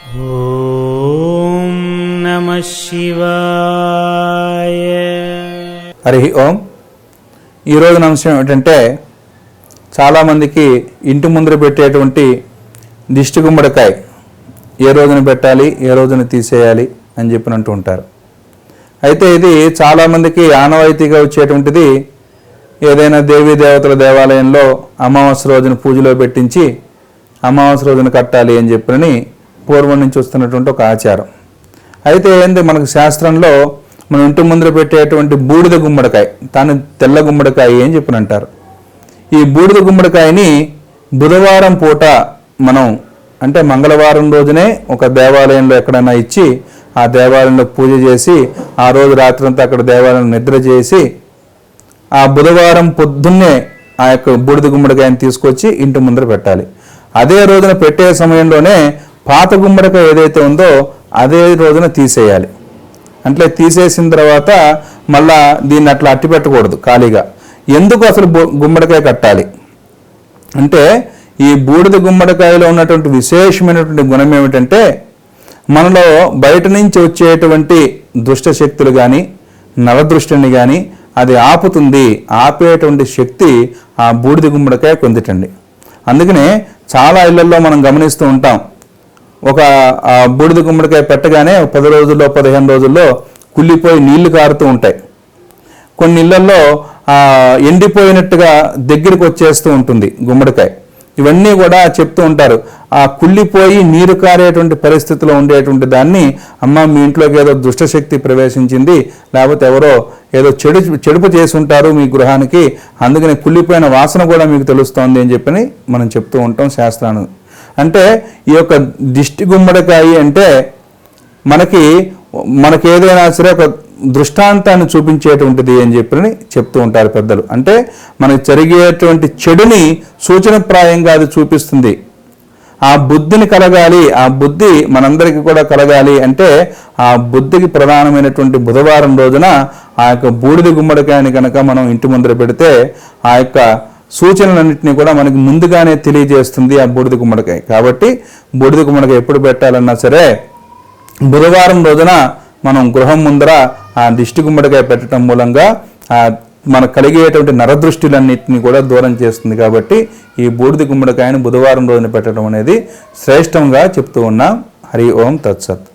ఓం నమ శివాయ. హరి ఓం. ఈరోజు అంశం ఏమిటంటే చాలామందికి ఇంటి ముందర పెట్టేటువంటి దిష్టి గుమ్మడికాయ ఏ రోజున పెట్టాలి ఏ రోజున తీసేయాలి అని చెప్పినట్టు ఉంటారు. అయితే ఇది చాలామందికి ఆనవాయితీగా వచ్చేటువంటిది ఏదైనా దేవీ దేవతల దేవాలయంలో అమావాస్య రోజున పూజలో పెట్టించి అమావాస్య రోజున కట్టాలి అని చెప్పినని పూర్వం నుంచి వస్తున్నటువంటి ఒక ఆచారం. అయితే ఏంది మనకు శాస్త్రంలో మన ఇంటి ముందర పెట్టేటువంటి బూడిద గుమ్మడికాయ తాను తెల్ల గుమ్మడికాయ అని చెప్పని అంటారు ఈ బూడిద గుమ్మడికాయని బుధవారం పూట మనం అంటే మంగళవారం రోజునే ఒక దేవాలయంలో ఎక్కడైనా ఇచ్చి ఆ దేవాలయంలో పూజ చేసి ఆ రోజు రాత్రంతా అక్కడ దేవాలయం నిద్ర చేసి ఆ బుధవారం పొద్దున్నే ఆ యొక్క బూడిద గుమ్మడికాయని తీసుకొచ్చి ఇంటి ముందర పెట్టాలి. అదే రోజున పెట్టే సమయంలోనే పాత గుమ్మడికాయ ఏదైతే ఉందో అదే రోజున తీసేయాలి. అంటే తీసేసిన తర్వాత మళ్ళా దీన్ని అట్లా అట్టి పెట్టకూడదు ఖాళీగా. ఎందుకు అసలు గుమ్మడికాయ కట్టాలి? అంటే ఈ బూడిద గుమ్మడికాయలో ఉన్నటువంటి విశేషమైనటువంటి గుణం ఏమిటంటే మనలో బయట నుంచి వచ్చేటువంటి దుష్ట శక్తులు కానీ నలదృష్టిని కానీ అది ఆపుతుంది ఆపేటువంటి శక్తి ఆ బూడిద గుమ్మడికాయ పొందిటండి. అందుకనే చాలా ఇళ్ళలో మనం గమనిస్తూ ఉంటాం ఒక బూడిద గుమ్మడికాయ పెట్టగానే పది రోజుల్లో పదిహేను రోజుల్లో కుళ్ళిపోయి నీళ్ళు కారుతూ ఉంటాయి. కొన్ని ఇళ్ళలో ఎండిపోయినట్టుగా దగ్గరికి వచ్చేస్తూ ఉంటుంది గుమ్మడికాయ. ఇవన్నీ కూడా చెప్తూ ఉంటారు. ఆ కుళ్ళిపోయి నీరు కారేటువంటి పరిస్థితిలో ఉండేటువంటి దాన్ని అమ్మ మీ ఇంట్లోకి ఏదో దుష్టశక్తి ప్రవేశించింది లేకపోతే ఎవరో ఏదో చెడు చెడుపు చేసి ఉంటారు మీ గృహానికి అందుకని కుళ్ళిపోయిన వాసన కూడా మీకు తెలుస్తోంది అని చెప్పని మనం చెప్తూ ఉంటాం శాస్త్రాన్ని అంటే ఈ యొక్క దిష్టి గుమ్మడికాయ అంటే మనకి మనకి ఏదైనా సరే ఒక దృష్టాంతాన్ని చూపించేటువంటిది అని చెప్పి చెప్తూ ఉంటారు పెద్దలు. అంటే మనకి జరిగేటువంటి చెడుని సూచనప్రాయంగా అది చూపిస్తుంది. ఆ బుద్ధిని కలగాలి ఆ బుద్ధి మనందరికీ కూడా కలగాలి అంటే ఆ బుద్ధికి ప్రధానమైనటువంటి బుధవారం రోజున ఆ యొక్క బూడిద గుమ్మడికాయని కనుక మనం ఇంటి ముందర పెడితే ఆ యొక్క సూచనలన్నింటినీ కూడా మనకి ముందుగానే తెలియజేస్తుంది ఆ బూడిద గుమ్మడికాయ కాబట్టి బూడిద గుమ్మడికాయ ఎప్పుడు పెట్టాలన్నా సరే బుధవారం రోజున మనం గృహం ముందర ఆ దిష్టి గుమ్మడికాయ పెట్టడం మూలంగా ఆ మనకు కలిగేటువంటి నరదృష్టిలన్నింటినీ కూడా దూరం చేస్తుంది. కాబట్టి ఈ బూడిద గుమ్మడికాయను బుధవారం రోజున పెట్టడం అనేది శ్రేష్టంగా చెప్తూ ఉన్నాం. హరి ఓం తత్సత్.